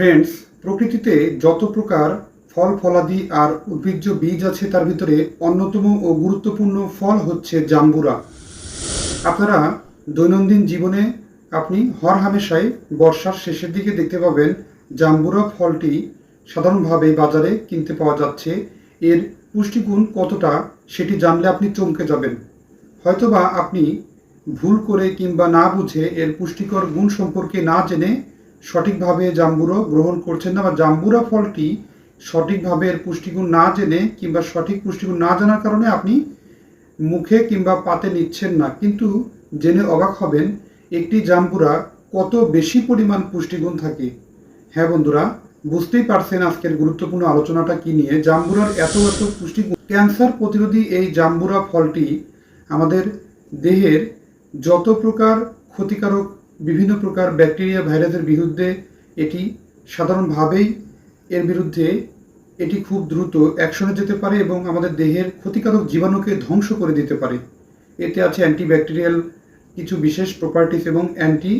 Friends প্রকৃতিতে যত প্রকার ফল, ফলাদি আর উদ্ভিজ্জ বীজ আছে, তার ভিতরে অন্যতম ও গুরুত্বপূর্ণ ফল হচ্ছে জাম্বুরা। আপনারা দৈনন্দিন জীবনে আপনি হর হামেশাই বর্ষার শেষের দিকে দেখতে পাবেন জাম্বুরা ফলটি সাধারণভাবে বাজারে কিনতে পাওয়া যাচ্ছে। এর পুষ্টিগুণ কতটা সেটি জানলে আপনি চমকে যাবেন। হয়তোবা আপনি ভুল করে কিংবা না বুঝে এর পুষ্টিকর গুণ সম্পর্কে না জেনে সঠিকভাবে জাম্বুরা গ্রহণ করছেন না বা জাম্বুরা ফলটি সঠিকভাবে এর পুষ্টিগুণ না জেনে কিংবা সঠিক পুষ্টিগুণ না জানার কারণে আপনি মুখে কিংবা পাতে নিচ্ছেন না। কিন্তু জেনে অবাক হবেন, একটি জাম্বুরা কত বেশি পরিমাণ পুষ্টিগুণ থাকে। হ্যাঁ বন্ধুরা, বুঝতেই পারছেন আজকের গুরুত্বপূর্ণ আলোচনাটা কি নিয়ে। জাম্বুরার এত এত পুষ্টিগুণ। ক্যান্সার প্রতিরোধী এই জাম্বুরা ফলটি আমাদের দেহের যত প্রকার ক্ষতিকারক বিভিন্ন প্রকার ব্যাকটেরিয়া ভাইরাসের বিরুদ্ধে এটি সাধারণভাবেই এর বিরুদ্ধে এটি খুব দ্রুত অ্যাকশনে যেতে পারে এবং আমাদের দেহের ক্ষতিকারক জীবাণুকে ধ্বংস করে দিতে পারে। এতে আছে অ্যান্টিব্যাকটেরিয়াল কিছু বিশেষ প্রপার্টিস এবং অ্যান্টি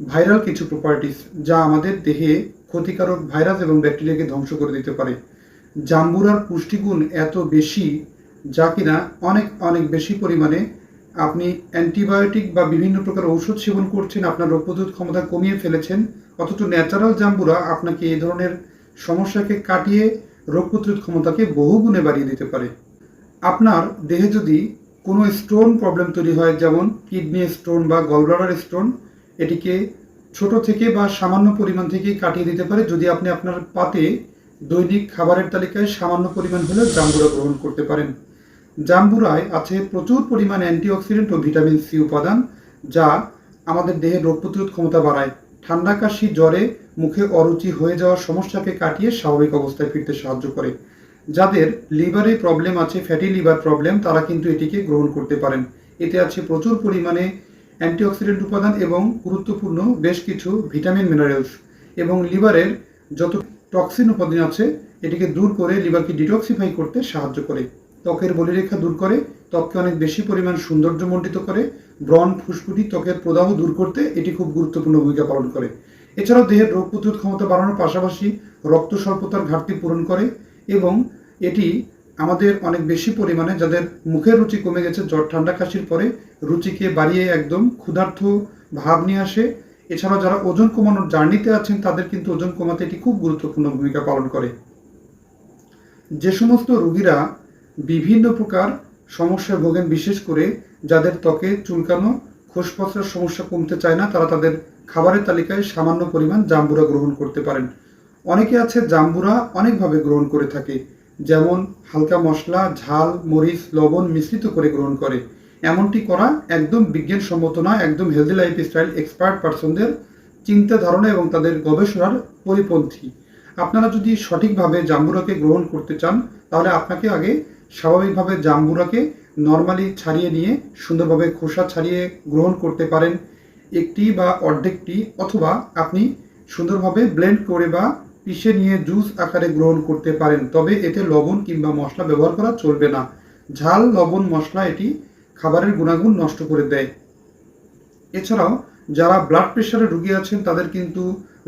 ভাইরাল কিছু প্রপার্টিস যা আমাদের দেহে ক্ষতিকারক ভাইরাস এবং ব্যাকটেরিয়াকে ধ্বংস করে দিতে পারে। জাম্বুরার পুষ্টিগুণ এত বেশি যা কিনা অনেক অনেক বেশি পরিমাণে আপনি অ্যান্টিবায়োটিক বা বিভিন্ন প্রকার ঔষধ সেবন করছেন, আপনার রোগ প্রতিরোধ ক্ষমতা কমিয়ে ফেলেছেন, অথচ ন্যাচারাল জাম্বুরা আপনাকে এই ধরনের সমস্যাকে কাটিয়ে রোগ প্রতিরোধ ক্ষমতাকে বহুগুণে বাড়িয়ে দিতে পারে। আপনার দেহে যদি কোনো স্টোন প্রবলেম তৈরি হয়, যেমন কিডনি স্টোন বা গলব্লাডার স্টোন এটিকে ছোট থেকে বা সামান্য পরিমাণ থেকেই কাটিয়ে দিতে পারে। যদি আপনি আপনার পাতে দৈনিক খাবারের তালিকায় সামান্য পরিমাণ হলেও জাম্বুরা গ্রহণ করতে পারেন। জাম্বুরায় আছে প্রচুর পরিমাণ অ্যান্টিঅক্সিডেন্ট ও ভিটামিন সি উপাদান, যা আমাদের দেহের রোগ প্রতিরোধ ক্ষমতা বাড়ায়। ঠান্ডা কাশি, জ্বরে মুখে অরুচি হয়ে যাওয়ার সমস্যাকে কাটিয়ে স্বাভাবিক অবস্থায় ফিরতে সাহায্য করে। যাদের লিভারে প্রবলেম আছে, ফ্যাটি লিভার প্রবলেম, তারা কিন্তু এটিকে গ্রহণ করতে পারেন। এতে আছে প্রচুর পরিমাণে অ্যান্টিঅক্সিডেন্ট উপাদান এবং গুরুত্বপূর্ণ বেশ কিছু ভিটামিন, মিনারেলস এবং লিভারের যত টক্সিন উপাদান আছে, এটিকে দূর করে লিভারকে ডিটক্সিফাই করতে সাহায্য করে। ত্বকের বলিরেখা দূর করে, ত্বককে অনেক বেশি পরিমাণ সৌন্দর্যমণ্ডিত করে, ব্রণ, ফুসফুটি, ত্বকের প্রদাহ দূর করতে এটি খুব গুরুত্বপূর্ণ ভূমিকা পালন করে। এছাড়াও দেহের রোগ প্রতিরোধ ক্ষমতা বাড়ানোর পাশাপাশি রক্ত স্বল্পতার ঘাটতি পূরণ করে এবং এটি আমাদের অনেক বেশি পরিমাণে যাদের মুখের রুচি কমে গেছে, জ্বর, ঠান্ডা, কাশির পরে রুচিকে বাড়িয়ে একদম ক্ষুধার্থ ভাব নিয়ে আসে। এছাড়াও যারা ওজন কমানোর জার্নিতে আছেন, তাদের কিন্তু ওজন কমাতে এটি খুব গুরুত্বপূর্ণ ভূমিকা পালন করে। যে সমস্ত রোগীরা বিভিন্ন প্রকার সমস্যায় ভোগেন, বিশেষ করে যাদের ত্বকে চুলকানো খোসপত্রের সমস্যা কমতে চায় না, তারা তাদের খাবারের তালিকায় সামান্য পরিমাণ জাম্বুরা গ্রহণ করতে পারেন। অনেকে আছে জাম্বুরা অনেকভাবে গ্রহণ করে থাকে, যেমন হালকা মশলা, ঝাল, মরিচ, লবণ মিশ্রিত করে গ্রহণ করে। এমনটি করা একদম বিজ্ঞানসম্মত না, একদম হেলদি লাইফস্টাইল এক্সপার্ট পার্সনদের চিন্তা ধারণা এবং তাদের গবেষণার পরিপন্থী। আপনারা যদি সঠিকভাবে জাম্বুরাকে গ্রহণ করতে চান, তাহলে আপনাকে আগে স্বাভাবিকভাবে জাম্বুরাকে নর্মালি ছাড়িয়ে নিয়ে সুন্দরভাবে খোসা ছাড়িয়ে গ্রহণ করতে পারেন। একটি বা অর্ধেকটি অথবা আপনি সুন্দরভাবে ব্লেন্ড করে বা পিষে নিয়ে জুস আকারে গ্রহণ করতে পারেন। তবে এতে লবণ কিংবা মশলা ব্যবহার করা চলবে না। ঝাল, লবণ, মশলা এটি খাবারের গুণাগুণ নষ্ট করে দেয়। এছাড়াও যারা ব্লাড প্রেশারের রুগী আছেন, তাদের কিন্তু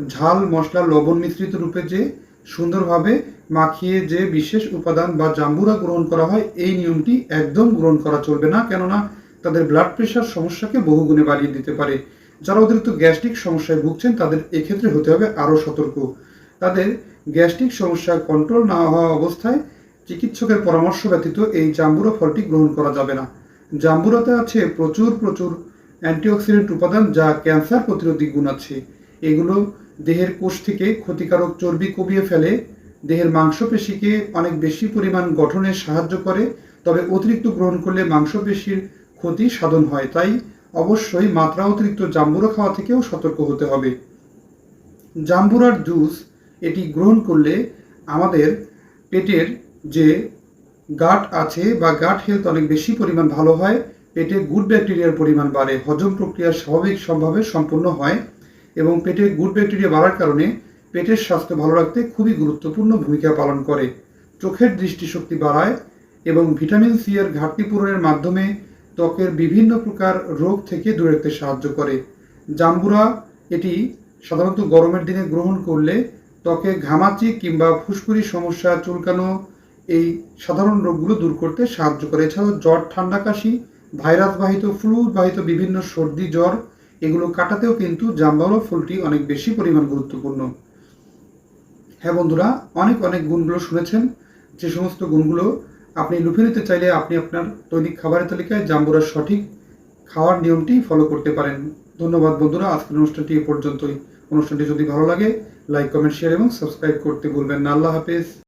ঝাল, মশলা, লবণ মিশ্রিত রূপে যে সুন্দরভাবে মাখিয়ে যে বিশেষ উপাদান বা জাম্বুরা গ্রহণ করা হয়, এই নিয়মটি একদম গ্রহণ করা চলবে না, কেননা তাদের ব্লাড প্রেশার সমস্যাকে বহুগুণে বাড়িয়ে দিতে পারে। যারা অতিরিক্ত গ্যাস্ট্রিক সমস্যায় ভুগছেন, তাদের এক্ষেত্রে হতে হবে আরও সতর্ক। তাদের গ্যাস্ট্রিক সমস্যা কন্ট্রোল না হওয়া অবস্থায় চিকিৎসকের পরামর্শ ব্যতীত এই জাম্বুরা ফলটি গ্রহণ করা যাবে না। জাম্বুরাতে আছে প্রচুর প্রচুর অ্যান্টিঅক্সিডেন্ট উপাদান যা ক্যান্সার প্রতিরোধী গুণ আছে। এগুলো দেহের কোষ থেকে ক্ষতিকারক চর্বি কমিয়ে ফেলে দেহের মাংসপেশিকে অনেক বেশি পরিমাণ গঠনে সাহায্য করে, তবে অতিরিক্ত গ্রহণ করলে মাংসপেশির ক্ষতি সাধন হয়, তাই অবশ্যই মাত্রা অতিরিক্ত জাম্বুরা খাওয়া থেকেও সতর্ক হতে হবে। জাম্বুরার জুস এটি গ্রহণ করলে আমাদের পেটের যে গাট আছে বা গাট হেলথ অনেক বেশি পরিমাণ ভালো হয়, পেটে গুড ব্যাকটেরিয়ার পরিমাণ বাড়ে, হজম প্রক্রিয়া স্বাভাবিক সম্ভাবে সম্পূর্ণ হয় এবং পেটে গুড ব্যাকটেরিয়া বাড়ার কারণে পেটের স্বাস্থ্য ভালো রাখতে খুবই গুরুত্বপূর্ণ ভূমিকা পালন করে। চোখের দৃষ্টিশক্তি বাড়ায় এবং ভিটামিন সি এর ঘাটতি পূরণের মাধ্যমে ত্বকের বিভিন্ন প্রকার রোগ থেকে দূরে রাখতে সাহায্য করে। জাম্বুরা এটি সাধারণত গরমের দিনে গ্রহণ করলে ত্বকে ঘামাচি কিংবা ফুসকুড়ি সমস্যা চুলকানো এই সাধারণ রোগগুলো দূর করতে সাহায্য করে। এছাড়াও জ্বর, ঠান্ডা কাশি ভাইরাস বাহিত ফ্লু বাহিত বিভিন্ন সর্দি, জ্বর, এগুলো কাটাতেও কিন্তু জাম্বাওলা ফুলটি অনেক বেশি পরিমাণ গুরুত্বপূর্ণ। হ্যাঁ বন্ধুরা, অনেক অনেক গুণগুলো শুনেছেন। যে সমস্ত গুণগুলো আপনি লুফে নিতে চাইলে আপনি আপনার দৈনিক খাবারের তালিকায় জাম্বুরার সঠিক খাওয়ার নিয়মটি ফলো করতে পারেন। ধন্যবাদ বন্ধুরা, আজকের অনুষ্ঠানটি এ পর্যন্তই। অনুষ্ঠানটি যদি ভালো লাগে লাইক কমেন্ট শেয়ার এবং সাবস্ক্রাইব করতে ভুলবেন না। আল্লাহ হাফেজ।